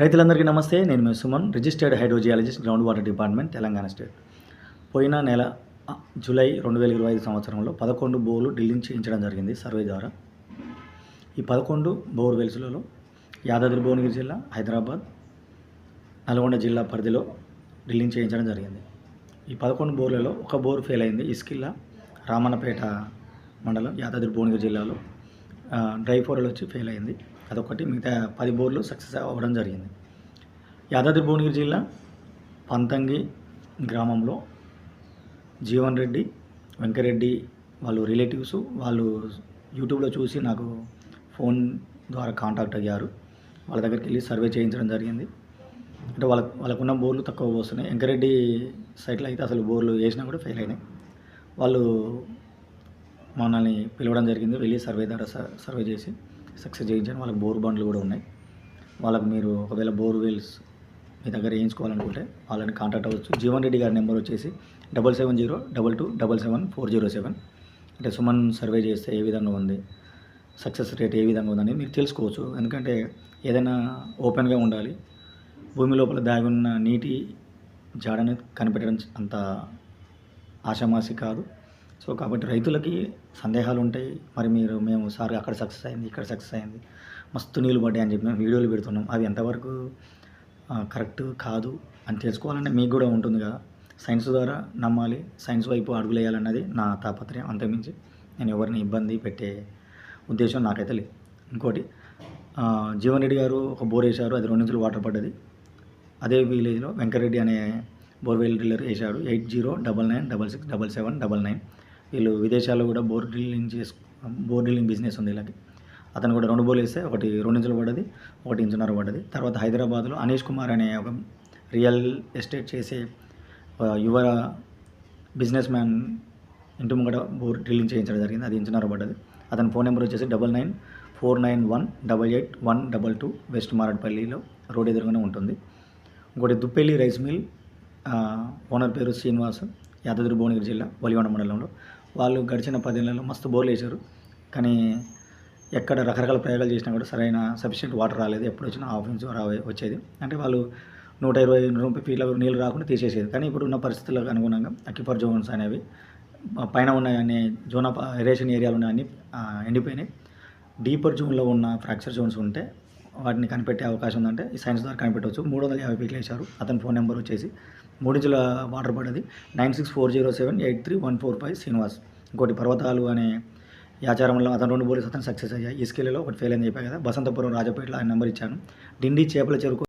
రైతులందరికీ నమస్తే నేను మీ Suman registered hydrogeologist ground water department Telangana state. పోయిన నెల జూలై రెండు వేల ఇరవై ఐదు సంవత్సరంలో పదకొండు బోర్లు డ్రిల్లింగ్ చేయించడం జరిగింది సర్వే ద్వారా. ఈ పదకొండు బోర్ వెల్స్లలో యాదాద్రి భువనగిరి జిల్లా హైదరాబాద్ నల్గొండ జిల్లా పరిధిలో డ్రిల్లింగ్ చేయించడం జరిగింది. ఈ పదకొండు బోర్లలో ఒక బోర్ ఫెయిల్ అయింది. ఇస్కిల్లా రామన్నపేట మండలం యాదాద్రి భువనగిరి జిల్లాలో డ్రై ఫోరల్ వచ్చి ఫెయిల్ అయింది. అదొకటి మిగతా పది బోర్లు సక్సెస్ అవ్వడం జరిగింది. యాదాద్రి భువనగిరి జిల్లా పంతంగి గ్రామంలో జీవన్ రెడ్డి వెంకరెడ్డి వాళ్ళు రిలేటివ్స్ వాళ్ళు యూట్యూబ్లో చూసి నాకు ఫోన్ ద్వారా కాంటాక్ట్ అయ్యారు. వాళ్ళ దగ్గరికి వెళ్ళి సర్వే చేయించడం జరిగింది. అంటే వాళ్ళ వాళ్ళకున్న బోర్లు తక్కువ పోస్తున్నాయి వెంకరెడ్డి సైట్లో అయితే అసలు బోర్లు వేసినా కూడా ఫెయిల్ అయినాయి. వాళ్ళు మనల్ని పిలవడం జరిగింది. వెళ్ళి సర్వే ద్వారా సర్వే చేసి సక్సెస్ చేయించాను వాళ్ళకి బోర్ బండ్లు కూడా ఉన్నాయి. వాళ్ళకి మీరు ఒకవేళ బోర్వెల్స్ మీ దగ్గర వేయించుకోవాలనుకుంటే వాళ్ళని కాంటాక్ట్ అవ్వచ్చు. జీవన్ రెడ్డి గారి నెంబర్ వచ్చేసి double seven zero double two double seven four zero seven. అంటే సుమన్ సర్వే చేస్తే ఏ విధంగా ఉంది? సక్సెస్ రేట్ ఏ విధంగా ఉందని మీరు తెలుసుకోవచ్చు. ఎందుకంటే ఏదైనా ఓపెన్గా ఉండాలి. భూమి లోపల దాగి ఉన్న నీటి జాడని కనిపెట్టడం అంత ఆషామాసి కాదు. సో కాబట్టి రైతులకి సందేహాలు ఉంటాయి మరి మీరు మేము సార్ అక్కడ సక్సెస్ అయింది ఇక్కడ సక్సెస్ అయింది మస్తు నీళ్ళు పడ్డాయి అని చెప్పి మేము వీడియోలు పెడుతున్నాం. అవి ఎంతవరకు కరెక్ట్ కాదు అని తెలుసుకోవాలంటే మీకు కూడా ఉంటుంది కదా. సైన్స్ ద్వారా నమ్మాలి సైన్స్ వైపు అడుగులు వేయాలన్నది నా తాపత్రయం. అంతమించి నేను ఎవరిని ఇబ్బంది పెట్టే ఉద్దేశం నాకైతే లేదు. ఇంకోటి జీవన్ రెడ్డి గారు ఒక బోర్ వేశారు అది రెండు నుంచి వాటర్ పడ్డది. అదే విలేజ్లో వెంకరెడ్డి అనే బోర్వెల్ డ్రిల్లర్ వేశాడు eight zero double nine double six double seven double nine. వీళ్ళు విదేశాల్లో కూడా బోర్ డ్రిల్లింగ్ చేసు బోర్ డ్రిల్లింగ్ బిజినెస్ ఉంది ఇలాంటి అతను కూడా రెండు బోర్లు వేస్తే ఒకటి రెండు ఇంచులు పడ్డది ఒకటి ఇంచున్నర పడ్డది. తర్వాత హైదరాబాద్లో అనీష్ కుమార్ అనే ఒక రియల్ ఎస్టేట్ చేసే యువ బిజినెస్ మ్యాన్ ఇంటి ముంగట బోర్ డ్రిల్లింగ్ చేయించడం జరిగింది. అది ఇంచున్నర పడ్డది. అతని ఫోన్ నెంబర్ వచ్చేసి double nine four nine one double eight one double two west మారడ్పల్లిలో road ఎదురుగానే ఉంటుంది. ఇంకోటి దుప్పెల్లి రైస్ మిల్ ఓనర్ పేరు శ్రీనివాస్ యాదాద్రి భువనగిరి జిల్లా వలిగొండ మండలంలో. వాళ్ళు గడిచిన పదేళ్ళలో మస్తు బోర్లు వేశారు. కానీ ఎక్కడ రకరకాల ప్రయోగాలు చేసినా కూడా సరైన సఫిషియెంట్ వాటర్ రాలేదు. ఎప్పుడు వచ్చినా హాఫ్ ఇంచ్ వచ్చేది. అంటే వాళ్ళు నూట ఇరవై నూట ముప్పై ఫీట్ల నీళ్ళు రాకుండా తీసేసేది. కానీ ఇప్పుడు ఉన్న పరిస్థితులకు అనుగుణంగా అక్కిఫర్ జోన్స్ అనేవి పైన ఉన్న అన్ని జోన్ ఆఫ్ ఏరియాలు ఉన్న అన్ని ఎండిపోయినాయి. డీపర్ జోన్లో ఉన్న ఫ్రాక్చర్ జోన్స్ ఉంటే వాటిని కనిపెట్టే అవకాశం ఉందంటే ఈ సైన్స్ ద్వారా కనిపెట్టవచ్చు. మూడు వందల యాభై ఫీట్లు వేశారు. అతని ఫోన్ నెంబర్ వచ్చేసి మూడించుల వాటర్ పడ్డది. Nine six four zero seven eight three one four five Srinivas. ఇంకోటి పర్వతాలు అనే యాచారంలో అతను రెండు బోర్లు అతను సక్సెస్ అయ్యాయి ఇసుకెళ్ళలో ఒకటి ఫెయిల్ అని చెప్పాను కదా. బసంతపురం రాజపేటలో ఆయన నెంబర్ ఇచ్చాను. డిండి చేపల చెరుకు